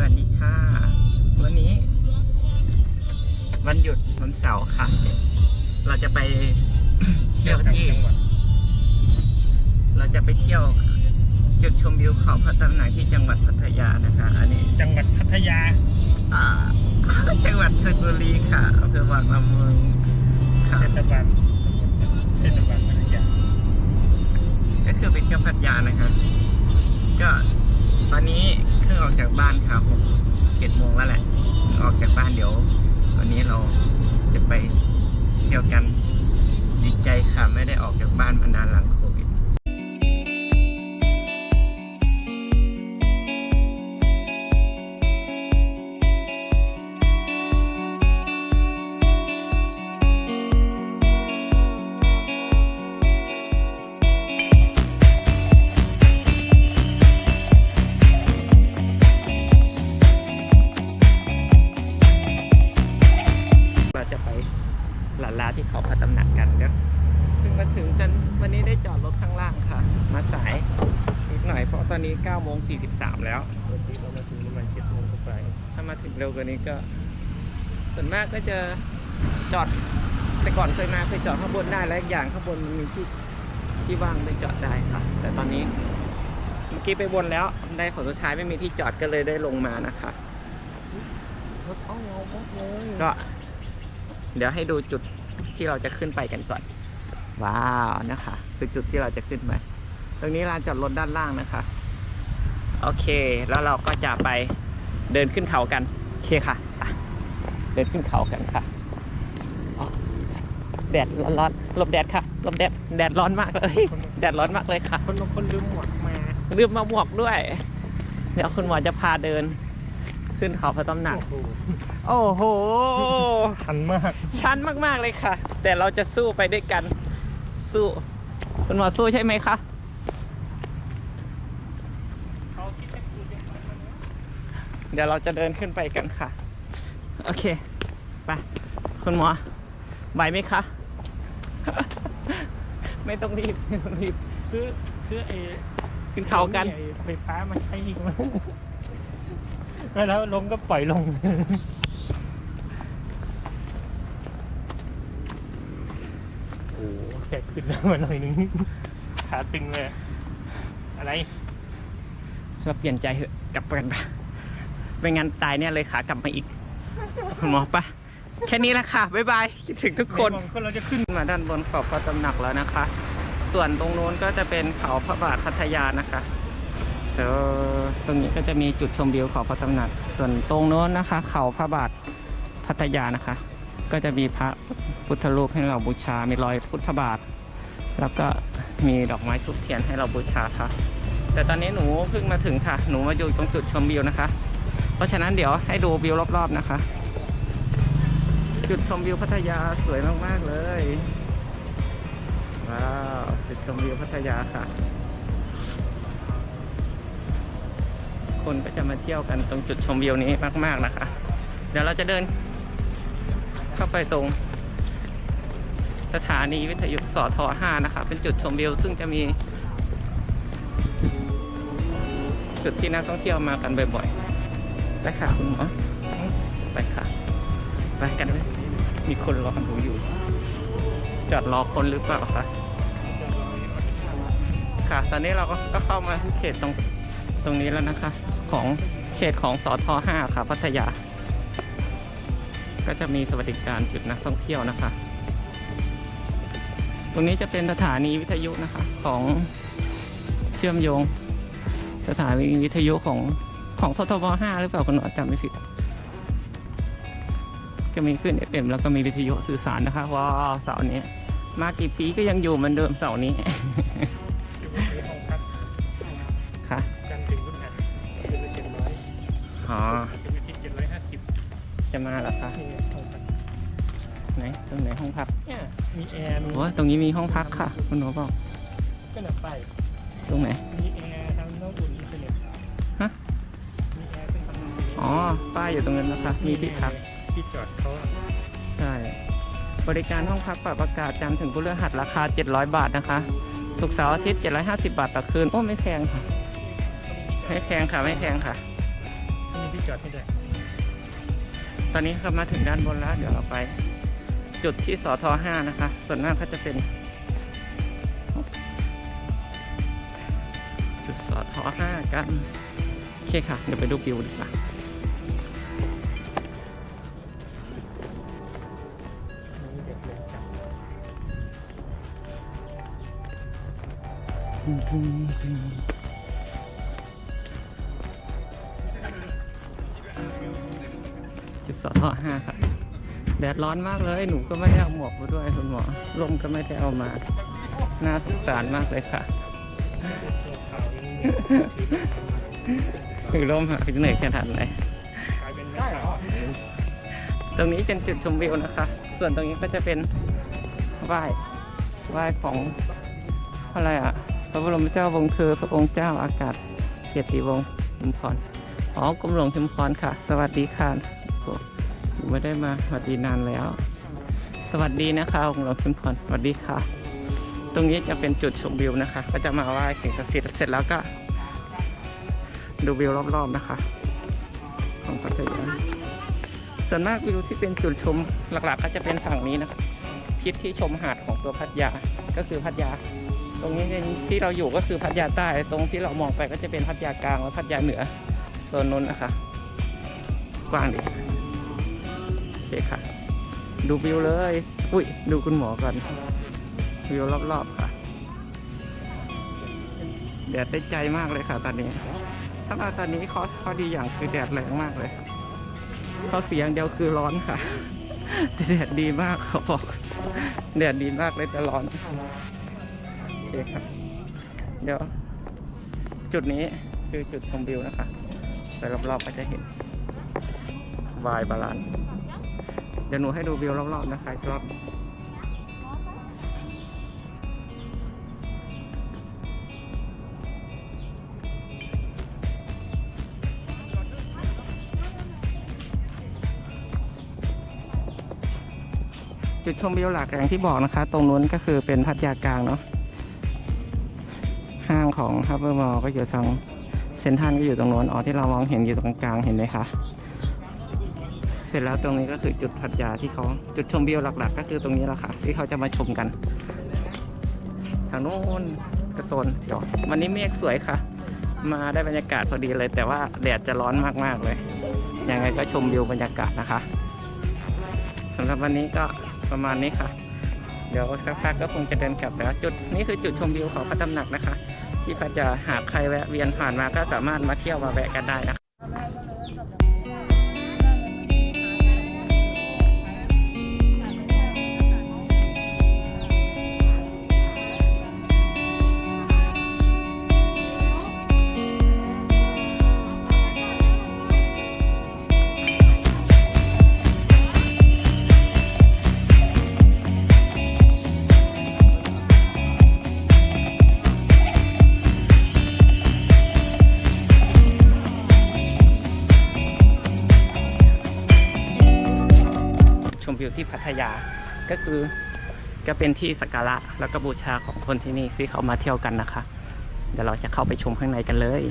วัสดีค่ะ วันนี้ วันหยุดวันเสาร์ค่ะ เราจะไปเที่ยวที่ เราจะไปเที่ยว จุดชมวิวเขาพระตำหนักที่จังหวัดพัทยานะคะ อันนี้จังหวัดพัทยาอ่าจังหวัดชลบุรีค่ะอำเภอวังละมุงค่ะเทศบาลเทศบาลพัทยาก็คือไปเที่ยวพัทยานะคะก็ ตอนนี้เพิ่งออกจากบ้านครับผมเจ็ดโมงแล้วแหละ ออกจากบ้านเดี๋ยววันนี้เราจะไปเที่ยวกันดีใจค่ะไม่ได้ออกจากบ้านมานานหลังโค นี้ก็ ส่วนมากก็จะจอด แต่ก่อนเคยมาเคยจอดข้างบนได้แล้วอีกอย่างข้างบนมันมีที่ที่ว่างได้จอดได้ค่ะ แต่ตอนนี้เมื่อกี้ไปบนแล้วได้ผลสุดท้ายไม่มีที่จอดก็เลยได้ลงมานะคะรถเอเงามากเลยก็เดี๋ยวให้ดูจุดที่เราจะขึ้นไปกันก่อน ว้าวนะคะคือจุดที่เราจะขึ้นไปตรงนี้ลานจอดรถด้านล่างนะคะ โอเค แล้วเราก็จะไปเดินขึ้นเขากัน เคค่ะไปเดินขึ้นเขากันค่ะอ๋อแดดร้อนๆหลบแดดค่ะหลบแดด แดดร้อนมากเลย แดดร้อนมากเลยค่ะ คนบางคนลืมหมวกมาลืมมาหมวกด้วย เดี๋ยวคุณหมอจะพาเดิน ขึ้นเขาพระตำหนัก โอ้โหโอ้โหชันมาก ชันมากๆเลยค่ะ แต่เราจะสู้ไปด้วยกัน สู้ คุณหมอสู้ใช่ไหมคะ เขาคิดจะพูดยังไง เดี๋ยวเราจะเดินขึ้นไปกันค่ะ โอเค ไป คุณหมอไหวไหมคะ ไม่ต้องรีบไม่ต้องรีบซื้อซื้อไอ้ขึ้นเขากันไอ้ไฟฟ้ามาใช้อีกมั้งแล้วลงก็ปล่อยลง โอ้โหแค่ขึ้นแล้วมาหน่อยนึงขาตึงเลย อะไร เราเปลี่ยนใจเถอะกลับกันปะ ไม่งั้นตายเนี่ยเลยขากลับมาอีก หมอปะแค่นี้แหละค่ะ บ๊ายบาย คิดถึงทุกคนก็เราจะขึ้นขึ้นมาด้านบนขอบพระตำหนักแล้วนะคะ ส่วนตรงนู้นก็จะเป็นเขาพระบาทพัทยานะคะเดี๋ยวตรงนี้ก็จะมีจุดชมวิวเขาพระตำหนัก ส่วนตรงโน้นนะคะ เขาพระบาทพัทยานะคะ ก็จะมีพระพุทธรูปให้เราบูชา มีรอยพุทธบาท แล้วก็มีดอกไม้ทุกเทียนให้เราบูชาค่ะ แต่ตอนนี้หนูเพิ่งมาถึงค่ะ หนูมาอยู่ตรงจุดชมวิวนะคะ เพราะฉะนั้นเดี๋ยวให้ดูวิวรอบๆนะคะ จุดชมวิวพัทยาสวยมากๆเลย ว้าว จุดชมวิวพัทยาค่ะ คนก็จะมาเที่ยวกันตรงจุดชมวิวนี้มาก ๆนะคะ เดี๋ยวเราจะเดิน เข้าไปตรง สถานีวิทยุสท5นะคะ เป็นจุดชมวิวซึ่งจะมี จุดที่นักท่องเที่ยวมากันบ่อยๆ ไปค่ะคุณหมอไปค่ะ ไปกันเลยมีคนรอหนูอยู่ จอดรอคนหรือเปล่าคะค่ะ ตอนนี้เราก็ก็เข้ามาที่เขตตรงตรงนี้แล้วนะคะ ของเขตของสอทห้าค่ะ พัทยา ก็จะมีสวัสดิการจุดนักท่องเที่ยวนะคะ ตรงนี้จะเป็นสถานีวิทยุนะคะ ของเชื่อมโยง สถานีวิทยุของ ของสทบห้าหรือเปล่าคุณหมอจำไม่ผิดก็มีขึ้นเอ็มแล้วก็มีวิทยุสื่อสารนะคะว้าวเสาร์นี้ มากี่ปีก็ยังอยู่เหมือนเดิมเสาร์นี้อยู่ที่ห้องพักค่ะจันทร์ถึงพุธหัสคืนละเจ็ดร้อยอ๋อถึงอาทิตย์เจ็ดร้อยห้าสิบจะมาแล้วคะนี่ห้องพักไหนตรงไหนห้องพักเนี่ยมีแอร์มีโอ้ยตรงนี้มีห้องพักค่ะ คุณหนูบอกก็หนักไปตรงไหนมีแอร์ทำน้ำอุ่น อุ่นอ๋อ ป้ายอยู่ตรงนั้นนะคะมีที่พักที่จอดเขาอะใช่บริการห้องพักปรับอากาศจันทร์ถึงพฤหัสราคา 700 บาทนะคะศุกร์เสาร์อาทิตย์ 750 บาทต่อคืน โอ้ ไม่แพงค่ะ ไม่แพงค่ะ ไม่แพงค่ะมมีที่จอดให้ด้วยตอนนี้ก็มาถึงด้านบนแล้ว เดี๋ยวเราไป จุดที่สอทห้านะคะ ส่วนมากก็จะเป็น จุดสอทห้ากัน โอเคค่ะ เดี๋ยวไปดูวิวดีกว่า จุดสอทห้าค่ะแดดร้อนมากเลย หนูก็ไม่ได้เอาหมวกมาด้วยคุณหมอลมก็ไม่ได้เอามา น่าสงสารมากเลยค่ะตัวขาวนี่ถือลมทำไมคือลมหาเหนื่อยขนาดไหนกลยตรงนี้เป็นจุดชมวิวนะคะ ส่วนตรงนี้ก็จะเป็นไหว้ไหว้ของอะไรอะ พระบรมเจ้าวงศ์คือพระองค์เจ้าอากาศเกียรติวงศ์ชุมพรอ๋อกรมหลวงชุมพรค่ะ สวัสดีค่ะไม่ได้มาสวัสดีนานแล้ว สวัสดีนะคะกรมหลวงชุมพรสวัสดีค่ะ ตรงนี้จะเป็นจุดชมวิวนะคะ ก็จะมาไหว้สิ่งศักดิ์สิทธิ์เสร็จแล้วก็ ดูวิวรอบๆนะคะ ของพัทยาส่วนมากวิวที่เป็นจุดชมหลักๆ ก็จะเป็นฝั่งนี้นะครับทิศที่ชมหาดของตัวพัทยาก็คือพัทยา ตรงนี้เป็นที่เราอยู่ก็คือพัทยาใต้ ตรงที่เรามองไปก็จะเป็นพัทยากลางและพัทยาเหนือโซนนู้นนะคะ กว้างดีโอเคค่ะ ดูวิวเลย อุ้ยดูคุณหมอก่อนวิวรอบๆค่ะแดดได้ใจมากเลยค่ะ ตอนนี้ ถ้ามาตอนนี้ข้อข้อดีอย่างคือแดดแรงมากเลยข้อเสียงเดียวคือร้อนค่ะแดดดีมากเขาบอกแดดดีมากเลยแต่ร้อน เคครับ เดี๋ยว จุดนี้คือจุดชมวิวนะคะ ไปรอบๆก็จะเห็นวายบาลานเดี๋ยวหนูให้ดูวิวรอบๆนะคะอีกรอบจุดชมวิวหลักอย่างที่บอกนะคะ ตรงนู้นก็คือเป็นพัทยากลางเนาะ ของฮับเบอร์มอลก็อยู่ทางเซนทันก็อยู่ตรงนู้นอ๋อที่เรามองเห็นอยู่ตรงกลางเห็นไหมคะเสร็จแล้วตรงนี้ก็คือจุดพัทยาที่เขาจุดชมวิวหลัก ๆ ก็คือตรงนี้แหละค่ะ ที่เขาจะมาชมกัน ทางโน้นกระโซนเดี๋ยววันนี้เมฆสวยค่ะ มาได้บรรยากาศพอดีเลย แต่ว่าแดดจะร้อนมากๆเลยยังไงก็ชมวิวบรรยากาศนะคะสำหรับวันนี้ก็ประมาณนี้ค่ะ เดี๋ยวสักพักก็คงจะเดินกลับแล้ว จุดนี้คือจุดชมวิวของพระตำหนักนะคะ ที่พัทยาหากใครแวะเวียนผ่านมาก็สามารถมาเที่ยวมาแวะกันได้นะครับ คือ ก็เป็นที่สักการะแล้วก็บูชาของคนที่นี่ที่เขามาเที่ยวกันนะคะ เดี๋ยวเราจะเข้าไปชมข้างในกันเลย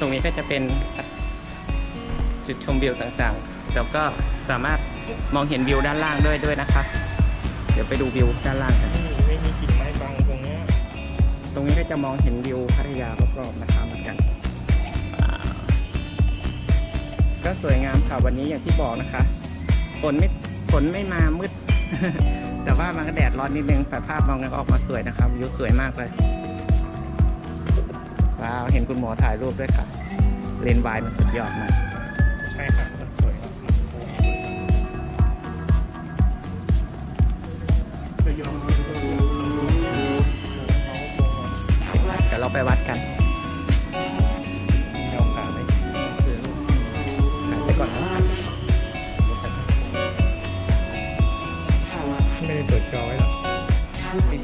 ตรงนี้ก็จะเป็นจุดชมวิวต่างๆ แล้วก็สามารถมองเห็นวิวด้านล่างด้วยด้วยนะคะ เดี๋ยวไปดูวิวด้านล่างกัน ตรงนี้ก็จะมองเห็นวิวพัทยารอบๆนะคะเหมือนกัน ก็สวยงามค่ะวันนี้อย่างที่บอกนะคะฝนไม่ฝนไม่มามืด แต่ว่ามันก็แดดร้อนนิดนึงแต่ภาพมองกันออกมาสวยนะครับวิวสวยมากเลยว้าวเห็นคุณหมอถ่ายรูปด้วยค่ะ เลนส์วายมันสุดยอดมากใช่ครับสวยครับจะยอง ไปวัดกันแนวป่าเลยถ่าไปก่อนนะไม่ได้เปิดจอไว้หรอไม่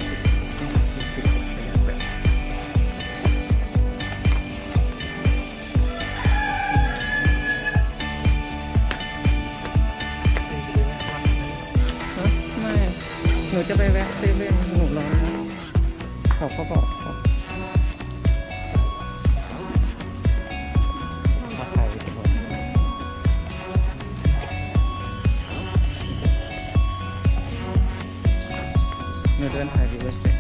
นูจะไปแวะเซเว่นหนูร้อนนะเขาก็บอกเขาถ้า หนูเ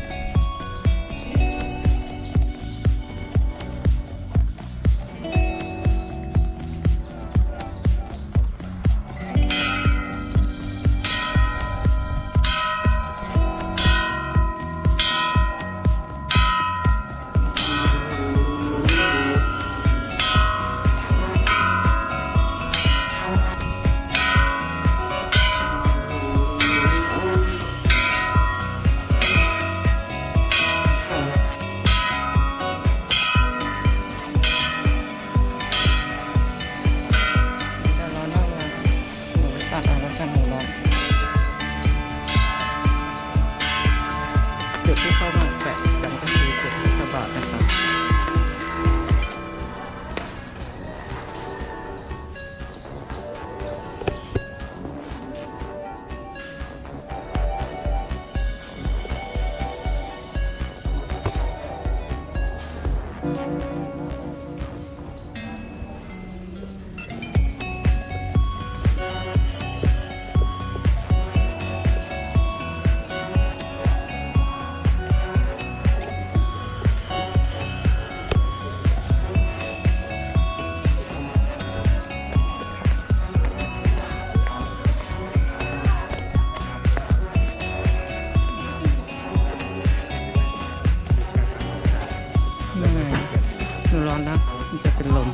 อนนะมันจะเป็นลม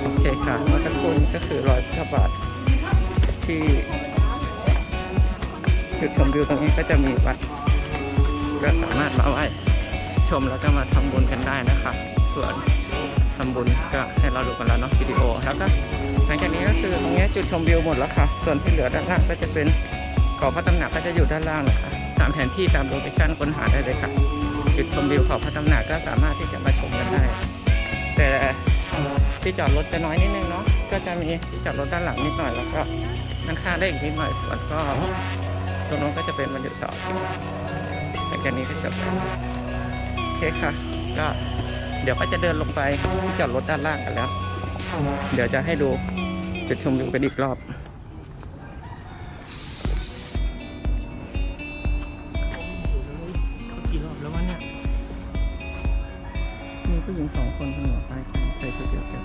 โอเคค่ะเมื่อสักครู่นี้ก็คือร้อยพระบาทที่จุดชมวิวตรงนี้ก็จะมีวัดก็สามารถมาไหว้ชมแล้วก็มาทำบุญกันได้นะคะ ส่วนทำบุญก็ให้เราดูกันแล้วเนาะวิดีโอแล้วก็หลังจากนี้ก็คือตรงนี้จุดชมวิวหมดแล้วค่ะ ส่วนที่เหลือด้านล่างก็จะเป็นเขาพระตำหนักก็จะอยู่ด้านล่างนะคะ ตามแผนที่ตามโลเคชั่นค้นหาได้เลยค่ะจุดชมวิวเขาพระตำหนักก็สามารถที่จะมาชมกันได้ แต่ที่จอดรถจะน้อยนิดนึงเนาะก็จะมีที่จอดรถด้านหลังนิดหน่อยแล้วก็ด้านข้างได้อีกนิดหน่อยส่วนก็ตรงนู้นก็จะเป็นวันหยุสอาทิตย์หลังจากนี้ก็จบแล้วโอเคค่ะ ก็เดี๋ยวก็จะเดินลงไปที่จอดรถด้านล่างกันแล้ว เดี๋ยวจะให้ดูจุดชมวิวกันอีกรอบ สองคนคนหัวไปกันใส่ชุดเดียวกัน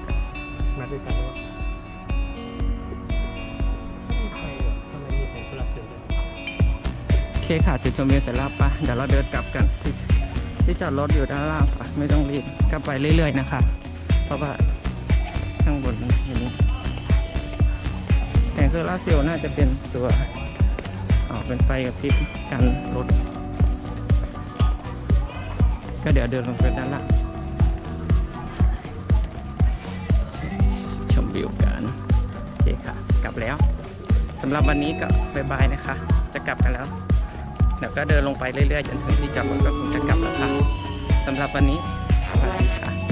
มาด้วยกันหรือเปล่าไม่ใครเหรอทำไมมีของสลับเสือด้วยโอเคค่ะจุดชมวิวเสร็จแล้วปะเดี๋ยวเราเดินกลับกันที่ที่จอดรถอยู่ด้านล่างปะไม่ต้องรีบกลับไปเรื่อยๆนะคะ เพราะว่าข้างบนเห็นแผงโซลาร์เซลล์น่าจะเป็นตัวออกเป็นไฟกับพริบกันรถ ก็เดี๋ยวเดินลงไปด้านล่าง วิวกันโอเคค่ะ กลับแล้วสำหรับวันนี้ก็บายบายนะคะ จะกลับกันแล้วเดี๋ยวก็เดินลงไปเรื่อยๆจนถึงที่จอดรถก็คงจะกลับแล้วค่ะสำหรับวันนี้สวัสดีค่ะ